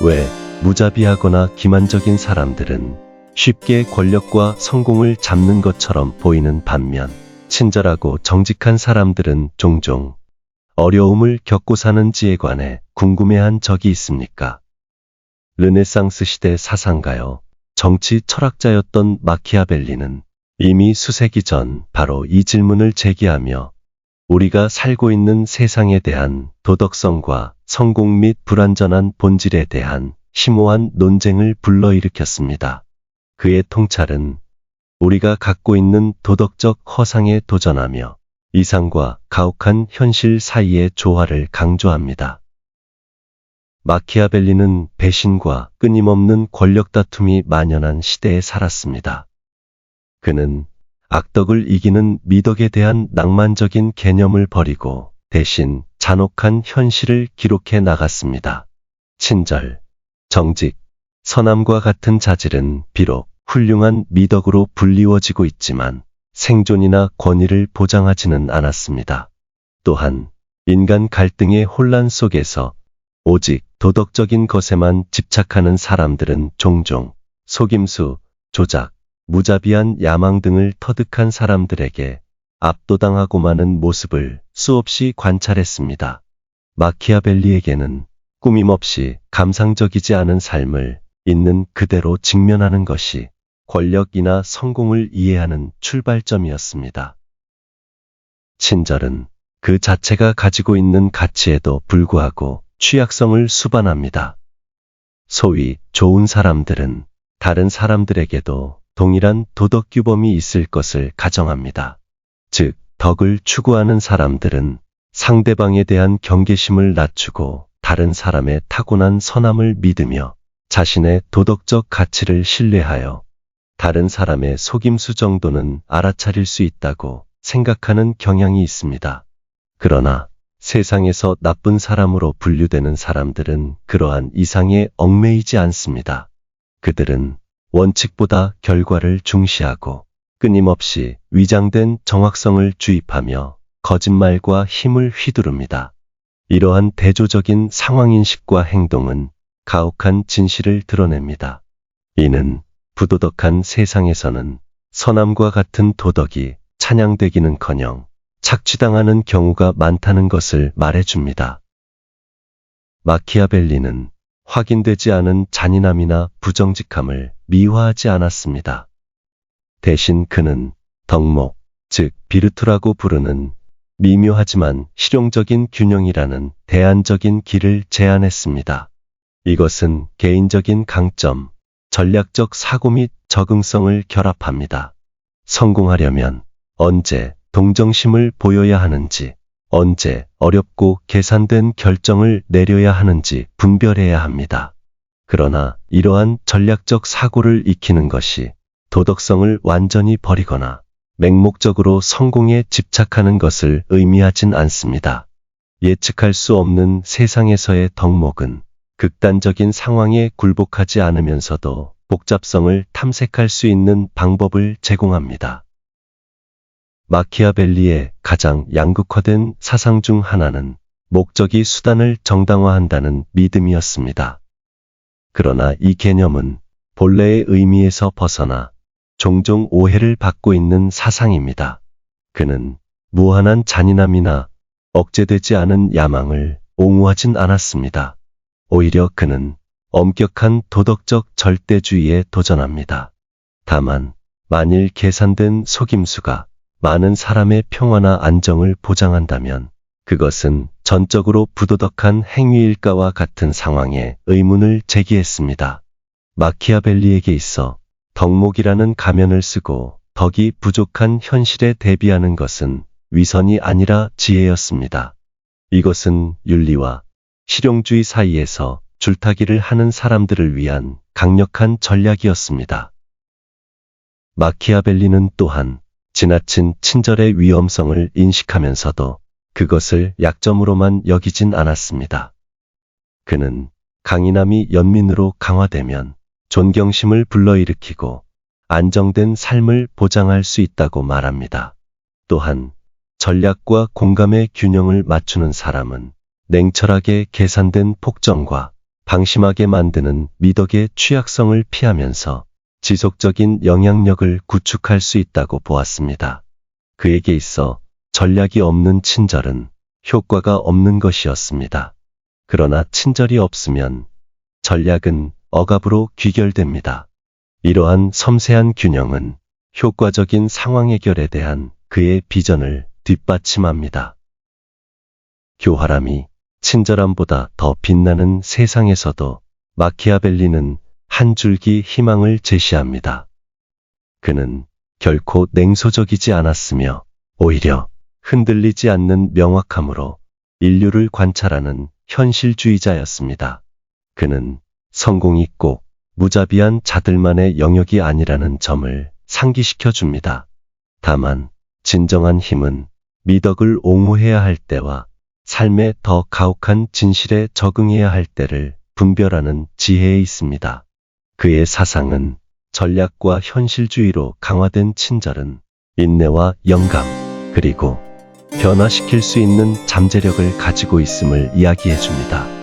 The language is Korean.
왜 무자비하거나 기만적인 사람들은 쉽게 권력과 성공을 잡는 것처럼 보이는 반면 친절하고 정직한 사람들은 종종 어려움을 겪고 사는지에 관해 궁금해한 적이 있습니까? 르네상스 시대 사상가요, 정치 철학자였던 마키아벨리는 이미 수세기 전 바로 이 질문을 제기하며 우리가 살고 있는 세상에 대한 도덕성과 성공 및 불완전한 본질에 대한 심오한 논쟁을 불러일으켰습니다. 그의 통찰은 우리가 갖고 있는 도덕적 허상에 도전하며 이상과 가혹한 현실 사이의 조화를 강조합니다. 마키아벨리는 배신과 끊임없는 권력 다툼이 만연한 시대에 살았습니다. 그는 악덕을 이기는 미덕에 대한 낭만적인 개념을 버리고 대신 잔혹한 현실을 기록해 나갔습니다. 친절, 정직, 선함과 같은 자질은 비록 훌륭한 미덕으로 불리워지고 있지만 생존이나 권위를 보장하지는 않았습니다. 또한 인간 갈등의 혼란 속에서 오직 도덕적인 것에만 집착하는 사람들은 종종 속임수, 조작, 무자비한 야망 등을 터득한 사람들에게 압도당하고 마는 모습을 수없이 관찰했습니다. 마키아벨리에게는 꾸밈없이 감상적이지 않은 삶을 있는 그대로 직면하는 것이 권력이나 성공을 이해하는 출발점이었습니다. 친절은 그 자체가 가지고 있는 가치에도 불구하고 취약성을 수반합니다. 소위 좋은 사람들은 다른 사람들에게도 동일한 도덕 규범이 있을 것을 가정합니다. 즉, 덕을 추구하는 사람들은 상대방에 대한 경계심을 낮추고 다른 사람의 타고난 선함을 믿으며 자신의 도덕적 가치를 신뢰하여 다른 사람의 속임수 정도는 알아차릴 수 있다고 생각하는 경향이 있습니다. 그러나 세상에서 나쁜 사람으로 분류되는 사람들은 그러한 이상에 얽매이지 않습니다. 그들은 원칙보다 결과를 중시하고 끊임없이 위장된 정확성을 주입하며 거짓말과 힘을 휘두릅니다. 이러한 대조적인 상황인식과 행동은 가혹한 진실을 드러냅니다. 이는 부도덕한 세상에서는 선함과 같은 도덕이 찬양되기는커녕 착취당하는 경우가 많다는 것을 말해줍니다. 마키아벨리는 확인되지 않은 잔인함이나 부정직함을 미화하지 않았습니다. 대신 그는 덕목, 즉 비르투라고 부르는 미묘하지만 실용적인 균형이라는 대안적인 길을 제안했습니다. 이것은 개인적인 강점, 전략적 사고 및 적응성을 결합합니다. 성공하려면 언제 동정심을 보여야 하는지, 언제 어렵고 계산된 결정을 내려야 하는지 분별해야 합니다. 그러나 이러한 전략적 사고를 익히는 것이 도덕성을 완전히 버리거나 맹목적으로 성공에 집착하는 것을 의미하진 않습니다. 예측할 수 없는 세상에서의 덕목은 극단적인 상황에 굴복하지 않으면서도 복잡성을 탐색할 수 있는 방법을 제공합니다. 마키아벨리의 가장 양극화된 사상 중 하나는 목적이 수단을 정당화한다는 믿음이었습니다. 그러나 이 개념은 본래의 의미에서 벗어나 종종 오해를 받고 있는 사상입니다. 그는 무한한 잔인함이나 억제되지 않은 야망을 옹호하진 않았습니다. 오히려 그는 엄격한 도덕적 절대주의에 도전합니다. 다만 만일 계산된 속임수가 많은 사람의 평화나 안정을 보장한다면 그것은 전적으로 부도덕한 행위일까와 같은 상황에 의문을 제기했습니다. 마키아벨리에게 있어 덕목이라는 가면을 쓰고 덕이 부족한 현실에 대비하는 것은 위선이 아니라 지혜였습니다. 이것은 윤리와 실용주의 사이에서 줄타기를 하는 사람들을 위한 강력한 전략이었습니다. 마키아벨리는 또한 지나친 친절의 위험성을 인식하면서도 그것을 약점으로만 여기진 않았습니다. 그는 강인함이 연민으로 강화되면 존경심을 불러일으키고 안정된 삶을 보장할 수 있다고 말합니다. 또한 전략과 공감의 균형을 맞추는 사람은 냉철하게 계산된 폭정과 방심하게 만드는 미덕의 취약성을 피하면서 지속적인 영향력을 구축할 수 있다고 보았습니다. 그에게 있어 전략이 없는 친절은 효과가 없는 것이었습니다. 그러나 친절이 없으면 전략은 억압으로 귀결됩니다. 이러한 섬세한 균형은 효과적인 상황 해결에 대한 그의 비전을 뒷받침합니다. 교활함이 친절함보다 더 빛나는 세상에서도 마키아벨리는 한 줄기 희망을 제시합니다. 그는 결코 냉소적이지 않았으며 오히려 흔들리지 않는 명확함으로 인류를 관찰하는 현실주의자였습니다. 그는 성공이 꼭 무자비한 자들만의 영역이 아니라는 점을 상기시켜 줍니다. 다만 진정한 힘은 미덕을 옹호해야 할 때와 삶의 더 가혹한 진실에 적응해야 할 때를 분별하는 지혜에 있습니다. 그의 사상은 전략과 현실주의로 강화된 친절은 인내와 영감, 그리고 변화시킬 수 있는 잠재력을 가지고 있음을 이야기해 줍니다.